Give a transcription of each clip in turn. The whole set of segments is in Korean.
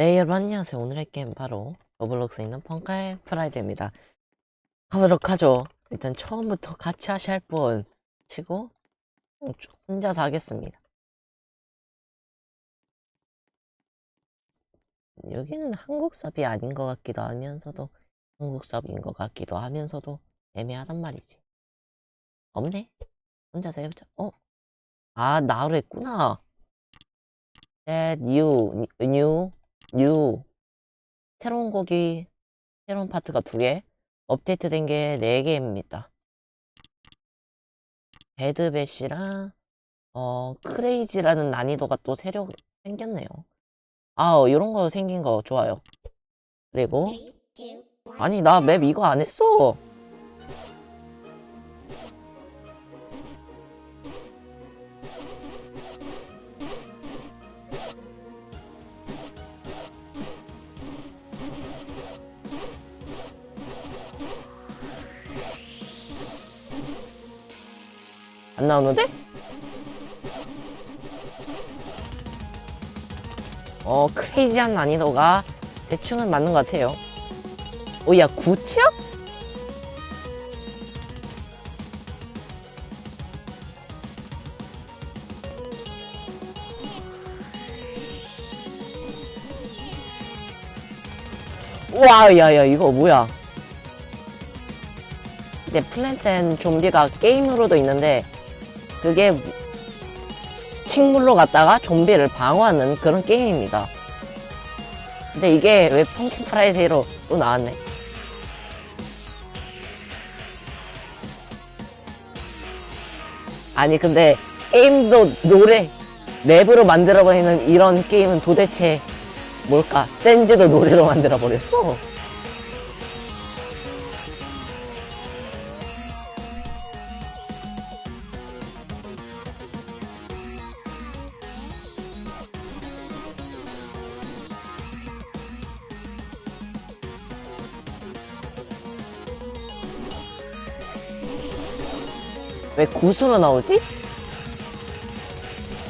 네, 여러분 안녕하세요. 오늘의 게임 바로 로블록스에 있는 펑카의 프라이드입니다. 가보도록 하죠. 일단 처음부터 같이 하실 분 치고 음, 혼자서 하겠습니다. 여기는 한국 섭이 아닌 것 같기도 하면서도 한국 섭인 것 같기도 하면서도 애매하단 말이지. 없네? 혼자서 해보자. 어? 아, 나로 했구나. Add new, new, new. 새로운 곡이, 새로운 파트가 두 개, 업데이트된 게 네 개입니다. 배드배시랑, 어, 크레이지라는 난이도가 또 새로 생겼네요. 아, 이런 거 생긴 거 좋아요. 그리고, 아니, 나 맵 이거 안 했어. 나오는데? 어, 크레이지한 난이도가 대충은 맞는 것 같아요. 오, 야, 구치야? 와, 야, 야, 이거 뭐야? 이제 플랜텐 좀비가 게임으로도 있는데 그게 식물로 갔다가 좀비를 방어하는 그런 게임입니다. 근데 이게 왜 펑킹 프라이데이로 또 나왔네? 아니 근데 게임도 노래 랩으로 만들어버리는 이런 게임은 도대체 뭘까? 센즈도 노래로 만들어버렸어. 왜 구수로 나오지?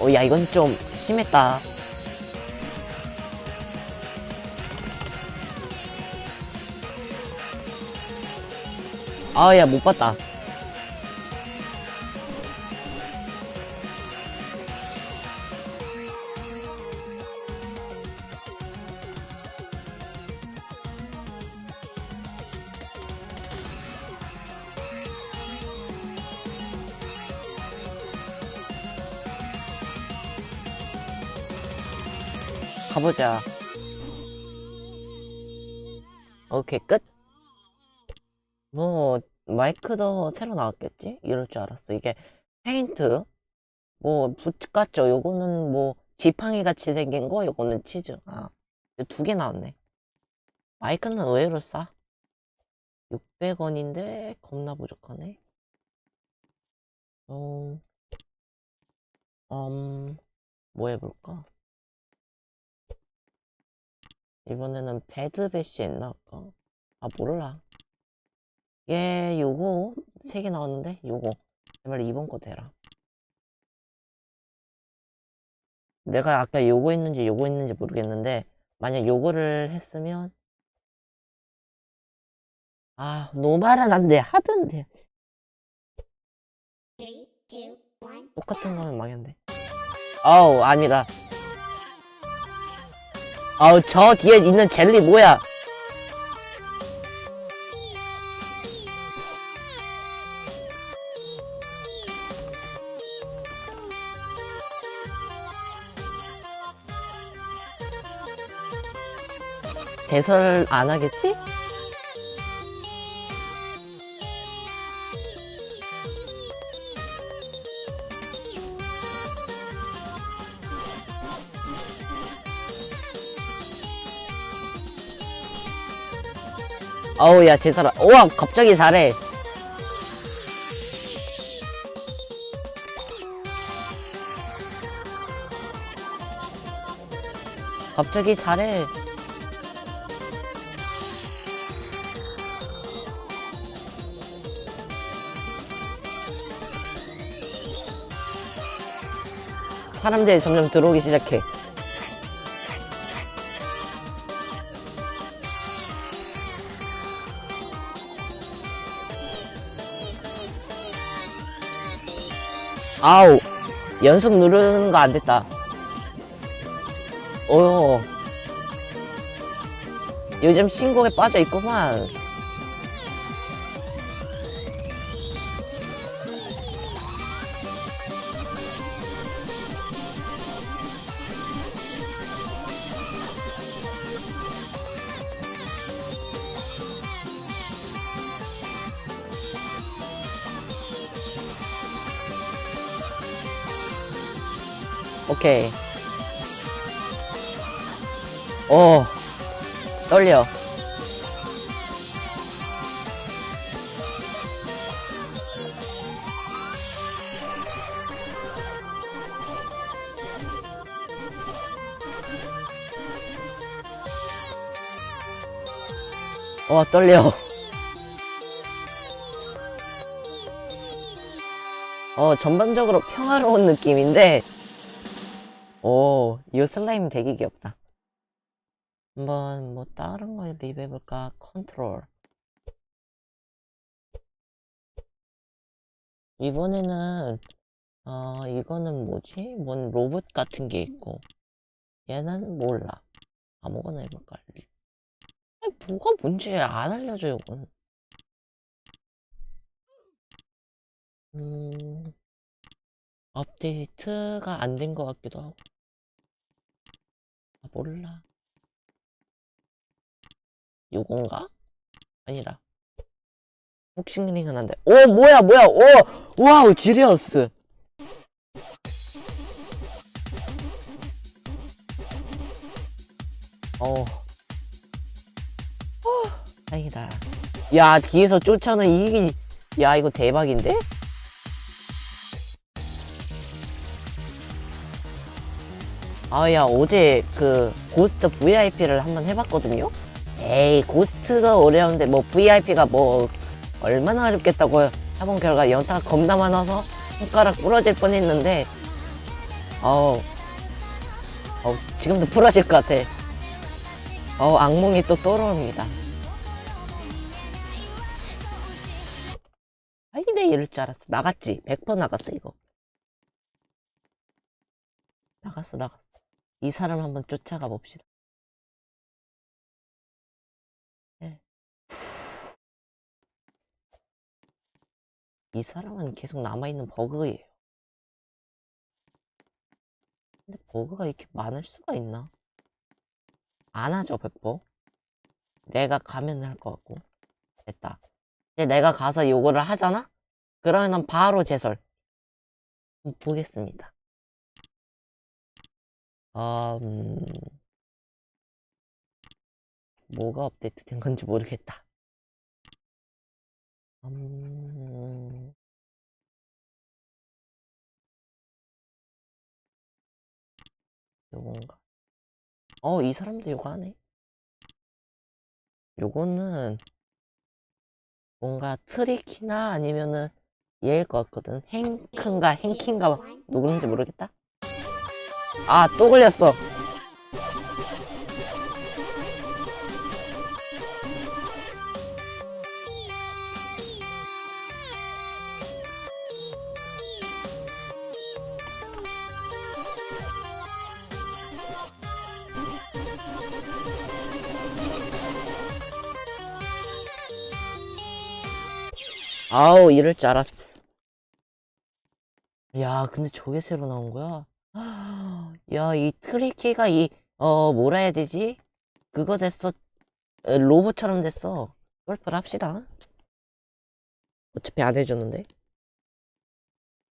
어, 야, 이건 좀 심했다. 아, 야, 못 봤다. 가보자. 오케이, 끝. 뭐, 마이크도 새로 나왔겠지? 이럴 줄 알았어. 이게 페인트, 뭐, 붓 같죠? 요거는 뭐, 지팡이 같이 생긴 거, 요거는 치즈. 아, 두 개 나왔네. 마이크는 의외로 싸. 600원인데, 겁나 부족하네. 음, 음, 뭐 해볼까? 이번에는 배드배시 했나? 아까? 아 몰라. 얘 요거 세 개 나왔는데? 요거. 제발 이번 거 대라. 내가 아까 요거 있는지 요거 있는지 모르겠는데 만약 요거를 했으면 아 노말은 안돼. 하던데 똑같은 거면 망했는데 아우 아니다 아우 저 뒤에 있는 젤리 뭐야 제설 안 하겠지? 어우 야 제설아 우와 갑자기 잘해. 갑자기 잘해. 사람들이 점점 들어오기 시작해 아우 연속 누르는 거 안 됐다. 오 요즘 신곡에 빠져 있구만 오케이. 오 떨려. 와 떨려. 어 전반적으로 평화로운 느낌인데 오, 이 슬라임 되게 귀엽다. 한번 뭐 다른 거 리뷰해볼까? 컨트롤. 이번에는 어 이거는 뭐지? 뭔 로봇 같은 게 있고 얘는 몰라. 아무거나 해볼까? 아니, 뭐가 뭔지 안 알려줘 이건. 음 업데이트가 안 된 것 같기도 하고. 아, 몰라. 요건가? 아니다. 복싱링은 안 돼. 오, 뭐야, 뭐야, 오! 와우, 지리어스! 어. 어, 다행이다. 야, 뒤에서 쫓아오는 이기, 야, 이거 대박인데? 아, 야, 어제 그 고스트 VIP를 한번 해봤거든요? 에이, 고스트가 어려운데 뭐 VIP가 뭐 얼마나 어렵겠다고 해본 결과 연타가 겁나 많아서 손가락 부러질 뻔 했는데, 어우, 어우, 지금도 부러질 것 같아. 어우, 악몽이 또 떠오릅니다. 내 이럴 줄 알았어. 나갔지? 100% 나갔어, 이거. 나갔어, 나갔어. 이 사람 한번 쫓아가 봅시다. 네. 이 사람은 계속 남아있는 버그예요. 근데 버그가 이렇게 많을 수가 있나? 안 하죠, 100%. 내가 가면 할 것 같고. 됐다. 이제 내가 가서 요거를 하잖아? 그러면 바로 제설. 한번 보겠습니다. 아, 음, 뭐가 업데이트 된 건지 모르겠다. 음, 요건가? 어, 이 사람도 요거 하네. 요거는 뭔가 트리키나 아니면은 얘일 것 같거든. 행크인가 행킹가 누구인지 모르겠다. 아, 또 걸렸어. 아우, 이럴 줄 알았어. 야, 근데 저게 새로 나온 거야? 야, 이 트리키가 이, 어, 뭐라 해야 되지? 그거 됐어. 에, 로봇처럼 됐어. 골프를 합시다. 어차피 안 해줬는데.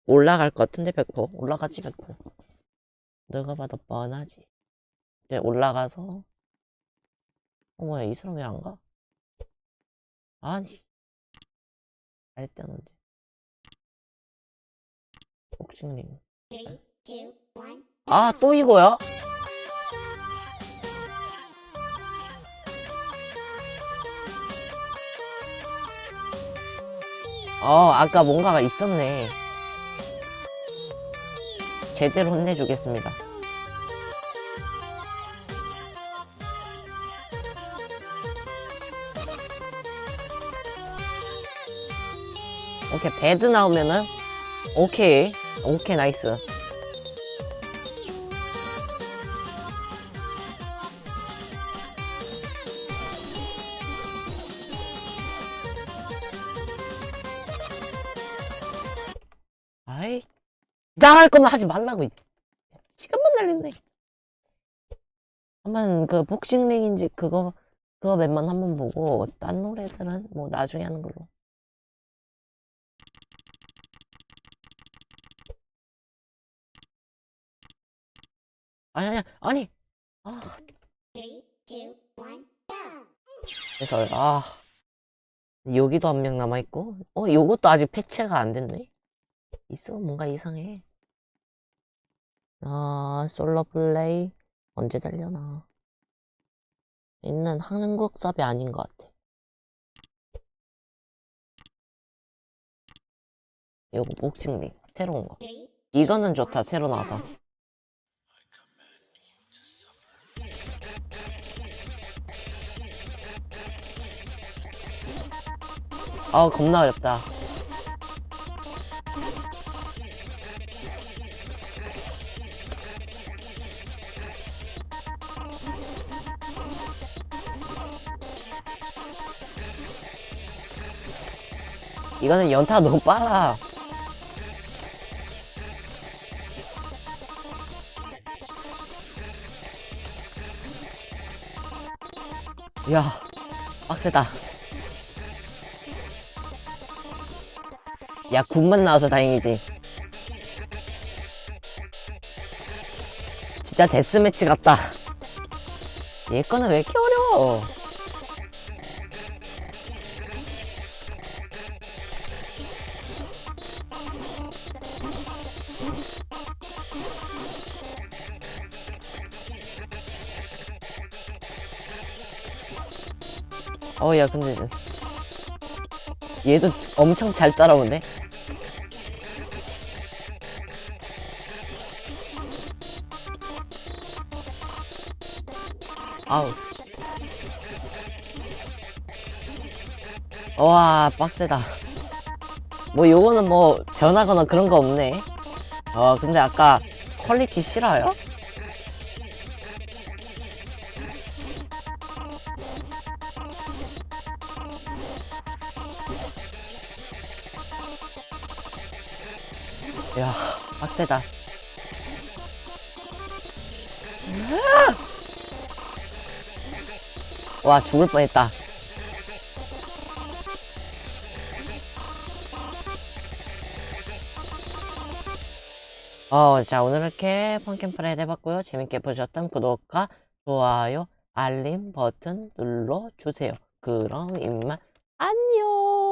올라갈 것 같은데, 100%. 올라가지, 100%. 내가 봐도 뻔하지. 이제 올라가서. 어, 뭐야, 이 사람 왜 안 가? 아니. 할 때는 언제? 복싱링. 아, 또 이거야? 어, 아까 뭔가가 있었네. 제대로 혼내주겠습니다. 오케이, 배드 나오면은, 오케이. 오케이, 나이스. 나갈 거면 하지 말라고. 이- 시간만 날린네. 한번 그 복싱링인지 그거, 그거 맵만 한번 보고, 딴 노래들은 뭐 나중에 하는 걸로. 아니, 아니, 아니. 아, Three, two, one, go! 그래서, 아. 여기도 한 명 남아 있고, 어, 요것도 아직 패치가 안 됐네. 있어, 뭔가 이상해. 아, 솔로 플레이. 언제 되려나. 있는 한국 섭이 아닌 것 같아. 요거 복싱링. 새로운 거. 이거는 좋다, 새로 나와서. 아 겁나 어렵다. 이거는 연타가 너무 빨라. 야, 빡세다. 야, 국만 나와서 다행이지. 진짜 데스매치 같다. 얘 거는 왜 이렇게 어려워? 어, 야, 근데 얘도 엄청 잘 따라오네. 아우. 와, 빡세다. 뭐, 요거는 뭐, 변하거나 그런 거 없네. 어, 근데 아까 퀄리티 싫어요? 빡세다. 와, 죽을 뻔했다. 어, 자, 오늘 이렇게 펑캠프레드 해봤고요. 재밌게 보셨던 구독과 좋아요, 알림 버튼 눌러주세요. 그럼 이만 안녕!